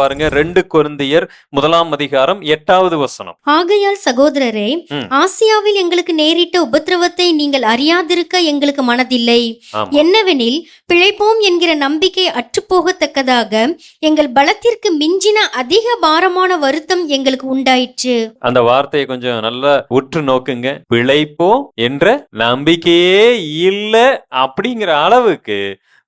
பாருங்க ரெண்டு கொரிந்தியர் முதலாம் அதிகாரம் எட்டாவது வசனம். ஆகையால் சகோதரரே. ஆசியாவில் எங்களுக்கு நேரிட்ட உபத்திரவத்தை நீங்கள் அறியாதிருக்க எங்களுக்கு மனதில்லை. என்னவெனில் பிழைப்போம் என்கிற நம்பிக்கை அற்றுப்போகத்தக்கதாக எங்கள் பலத்திற்கு மிஞ்சின அதிக பாரமான வருத்தம் எங்களுக்கு உண்டாயிற்று. அந்த வார்த்தையை கொஞ்சம் நல்லா உற்று நோக்குங்க. பிழைப்போம் என்ற நம்பிக்கையே இல்ல அப்படிங்கிற அளவுக்கு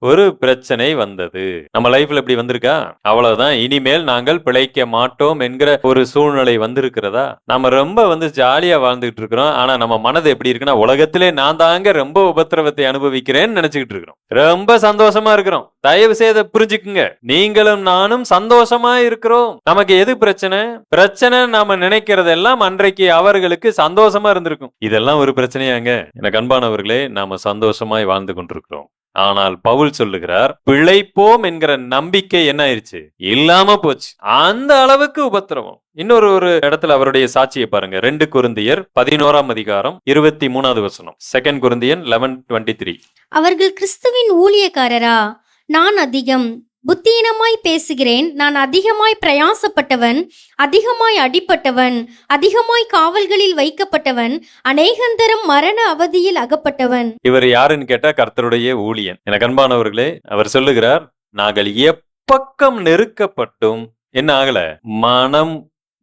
ஒரு பிரச்சனை வந்தது. நம்ம லைஃப்ல இப்படி வந்திருக்கா? அவ்வளவுதான். இனிமேல் நாங்கள் பிழைக்க மாட்டோம் என்கிற ஒரு சூழ்நிலை வந்திருக்கிறதா? நம்ம ரொம்ப வந்து ஜாலியா வாழ்ந்துகிட்டு இருக்கிறோம். ஆனா நம்ம மனது எப்படி இருக்குன்னா உலகத்திலே நான் தாங்க ரொம்ப உபத்திரவத்தை அனுபவிக்கிறேன்னு நினைச்சுக்கிட்டு இருக்கிறோம். ரொம்ப சந்தோஷமா இருக்கிறோம். தயவு செய்த புரிஞ்சுக்குங்க. நீங்களும் நானும் சந்தோஷமா இருக்கிறோம். நமக்கு எது பிரச்சனை? பிரச்சனை நாம நினைக்கிறதெல்லாம் அன்றைக்கு அவர்களுக்கு சந்தோஷமா இருந்திருக்கும். இதெல்லாம் ஒரு பிரச்சனையாங்க. எனக்கு அன்பானவர்களே நாம சந்தோஷமாய் வாழ்ந்து கொண்டிருக்கிறோம். ஆனால் பவுல் சொல்லுகிறார் பிழைப்போம் என்கிற நம்பிக்கை என்ன ஆயிருச்சு இல்லாம போச்சு. அந்த அளவுக்கு உபத்திரவம். இன்னொரு ஒரு இடத்துல அவருடைய சாட்சியை பாருங்க. ரெண்டு குருந்தியர் பதினோராம் அதிகாரம் இருபத்தி மூணாவது வசனம். Second Corinthian eleven twenty three அவர்கள் கிறிஸ்துவின் ஊழியக்காரரா? நான் அதிகம். புத்தீனமாய் பேசுகிறேன். நான் அதிகமாய் பிரயாசப்பட்டவன் அதிகமாய் அடிப்பட்டவன் அதிகமாய் காவல்களில் வைக்கப்பட்டவன் அநேகந்தரம் மரண அவதியில் அகப்பட்டவன். இவர் யாருன்னு கேட்டா கர்த்தருடைய ஊழியன். எனக்கு அன்பானவர்களே அவர் சொல்லுகிறார் நாங்கள் எப்பக்கம் நெருக்கப்பட்டும் என்ன ஆகல? மனம்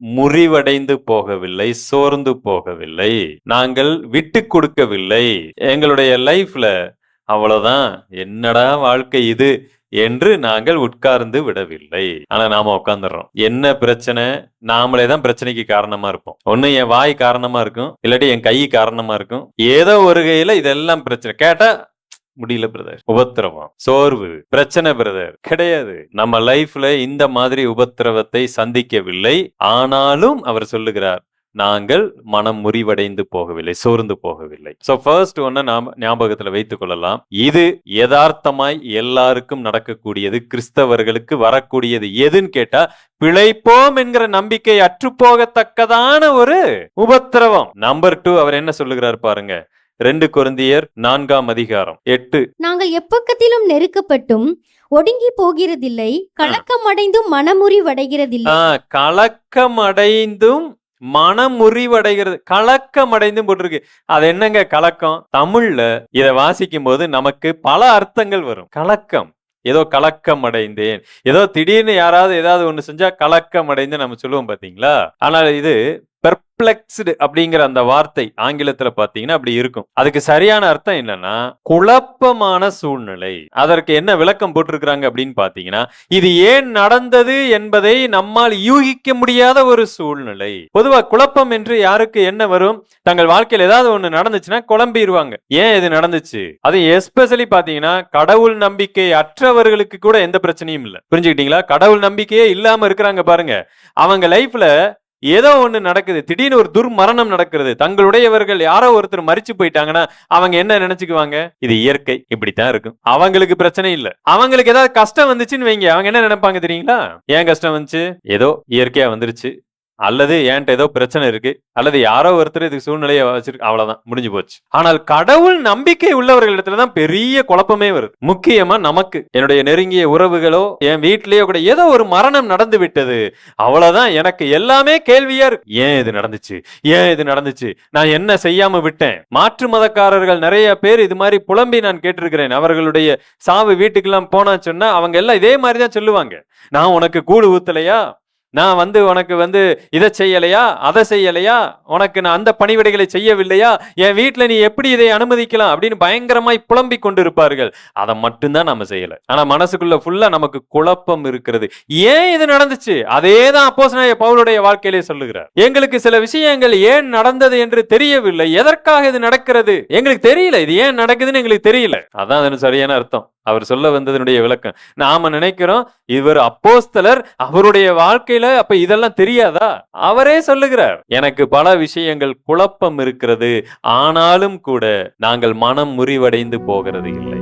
முறிவடைந்து போகவில்லை சோர்ந்து போகவில்லை. நாங்கள் விட்டு கொடுக்கவில்லை. எங்களுடைய லைஃப்ல அவ்வளவுதான். என்னடா வாழ்க்கை இது? என்று நாங்கள் உட்கார்ந்து விடவில்லை. ஆனா நாம உட்கார்ந்துடுறோம். என்ன பிரச்சனை? நாமளே தான் பிரச்சனைக்கு காரணமா இருப்போம். ஒண்ணு என் வாய் காரணமா இருக்கும் இல்லாட்டி என் கை காரணமா இருக்கும். ஏதோ ஒரு கையில இதெல்லாம் பிரச்சனை. கேட்டா முடியல பிரதர் உபத்திரவம் சோர்வு பிரச்சனை பிரதர் கிடையாது. நம்ம லைஃப்ல இந்த மாதிரி உபத்திரவத்தை சந்திக்கவில்லை. ஆனாலும் அவர் சொல்லுகிறார் நாங்கள் மனம் முறிவடைந்து போகவில்லை சோர்ந்து போகவில்லை. சோ ஃபர்ஸ்ட் ஒன்ன நாம ஞாபகத்துல வைத்துக் கொள்ளலாம். இது யதார்த்தமாய் எல்லாருக்கும் நடக்கக்கூடியது கிறிஸ்தவர்களுக்கு வரக்கூடியது எதுன்னு கேட்டா பிழைப்போம் என்கிற நம்பிக்கை அற்றுப்போகத்தக்கதான ஒரு உபத்திரவம். நம்பர் டூ அவர் என்ன சொல்லுகிறார் பாருங்க. ரெண்டு கொரிந்தியர் நான்காம் அதிகாரம் எட்டு. நாங்கள் எப்பக்கத்திலும் நெருக்கப்பட்டும் ஒடுங்கி போகிறதில்லை கலக்கமடைந்தும் மனமுறிவடைகிறதில்லை. ஆ, கலக்கம் அடைந்தும் மனம் கலக்கம் அடைந்து போட்டிருக்கு. அது என்னங்க கலக்கம்? தமிழ்ல இதை வாசிக்கும் போது நமக்கு பல அர்த்தங்கள் வரும். கலக்கம். ஏதோ கலக்கம் அடைந்தேன் ஏதோ திடீர்னு யாராவது ஏதாவது ஒண்ணு செஞ்சா கலக்கம் அடைந்து நம்ம சொல்லுவோம் பாத்தீங்களா? ஆனால் இது பெர்ப்ளெக்ஸ்டு அப்படிங்கிற அந்த வார்த்தை ஆங்கிலத்துல பாத்தீங்கன்னா அப்படி இருக்கும். அதுக்கு சரியான அர்த்தம் என்னன்னா குழப்பமான சூழ்நிலை. அதற்கு என்ன விளக்கம் போட்டிருக்கிறாங்க அப்படின்னு பாத்தீங்கன்னா இது ஏன் நடந்தது என்பதை நம்மால் யூகிக்க முடியாத ஒரு சூழ்நிலை. பொதுவா குழப்பம் என்று யாருக்கு என்ன வரும்? தங்கள் வாழ்க்கையில் ஏதாவது ஒண்ணு நடந்துச்சுன்னா குழம்பிடுவாங்க ஏன் இது நடந்துச்சு? அது எஸ்பெஷலி பாத்தீங்கன்னா கடவுள் நம்பிக்கை அற்றவர்களுக்கு கூட எந்த பிரச்சனையும் இல்லை. புரிஞ்சுக்கிட்டீங்களா? கடவுள் நம்பிக்கையே இல்லாம இருக்கிறாங்க பாருங்க. அவங்க லைஃப்ல ஏதோ ஒன்று நடக்குது. திடீர்னு ஒரு துர்மரணம் நடக்கிறது. தங்களுடையவர்கள் யாரோ ஒருத்தர் மறிச்சு போயிட்டாங்கன்னா அவங்க என்ன நினைச்சுக்குவாங்க? இது இயற்கை. இப்படித்தான் இருக்கும். அவங்களுக்கு பிரச்சனை இல்ல. அவங்களுக்கு ஏதாவது கஷ்டம் வந்துச்சுன்னு வைங்க. அவங்க என்ன நினைப்பாங்க தெரியுங்களா? ஏன் கஷ்டம் வந்துச்சு? ஏதோ இயற்கையா வந்துருச்சு. அல்லது ஏன்ட்ட ஏதோ பிரச்சனை இருக்கு அல்லது யாரோ ஒருத்தர் இதுக்கு சூழ்நிலையை வச்சிருக்கு அவ்வளவுதான் முடிஞ்சு போச்சு. ஆனால் கடவுள் நம்பிக்கை உள்ளவர்களிடத்துல தான் பெரிய குழப்பமே வருது. முக்கியமா நமக்கு. என்னுடைய நெருங்கிய உறவுகளோ என் வீட்டிலேயோ கூட ஏதோ ஒரு மரணம் நடந்து விட்டது. அவ்வளவுதான் எனக்கு எல்லாமே கேள்வியா இருக்கு. ஏன் இது நடந்துச்சு? ஏன் இது நடந்துச்சு? நான் என்ன செய்யாம விட்டேன்? மாற்று மதக்காரர்கள் நிறைய பேர் இது மாதிரி புலம்பி நான் கேட்டிருக்கிறேன். அவர்களுடைய சாவு வீட்டுக்கெல்லாம் போனா சொன்னா அவங்க எல்லாம் இதே மாதிரி தான் சொல்லுவாங்க. நான் உனக்கு கூடு ஊத்தலையா? நான் வந்து உனக்கு வந்து இதை செய்யலையா அதை செய்யலையா உனக்கு நான் அந்த பணிவிடைகளை செய்யவில்லையா என் வீட்டில் நீ எப்படி இதை அனுமதிக்கலாம் அப்படின்னு பயங்கரமாய் புலம்பி கொண்டு இருப்பார்கள் அதை மட்டும்தான் நம்ம செய்யலை. ஆனால் மனசுக்குள்ள ஃபுல்லாக நமக்கு குழப்பம் இருக்கிறது. ஏன் இது நடந்துச்சு? அதே தான் அப்போஸ் பவுலுடைய வாழ்க்கையிலே சொல்லுகிறார். எங்களுக்கு சில விஷயங்கள் ஏன் நடந்தது என்று தெரியவில்லை. எதற்காக இது நடக்கிறது? எங்களுக்கு தெரியல. இது ஏன் நடக்குதுன்னு எங்களுக்கு தெரியல. அதான் அதன் சரியான அர்த்தம். அவர் சொல்ல வந்ததனுடைய விளக்கம். நாம நினைக்கிறோம் இவர் அப்போஸ்தலர் அவருடைய வாழ்க்கையில அப்ப இதெல்லாம் தெரியாதா? அவரே சொல்லுகிறார் எனக்கு பல விஷயங்கள் குழப்பம் இருக்கிறது ஆனாலும் கூட நாங்கள் மனம் முறிவடைந்து போகிறது இல்லை.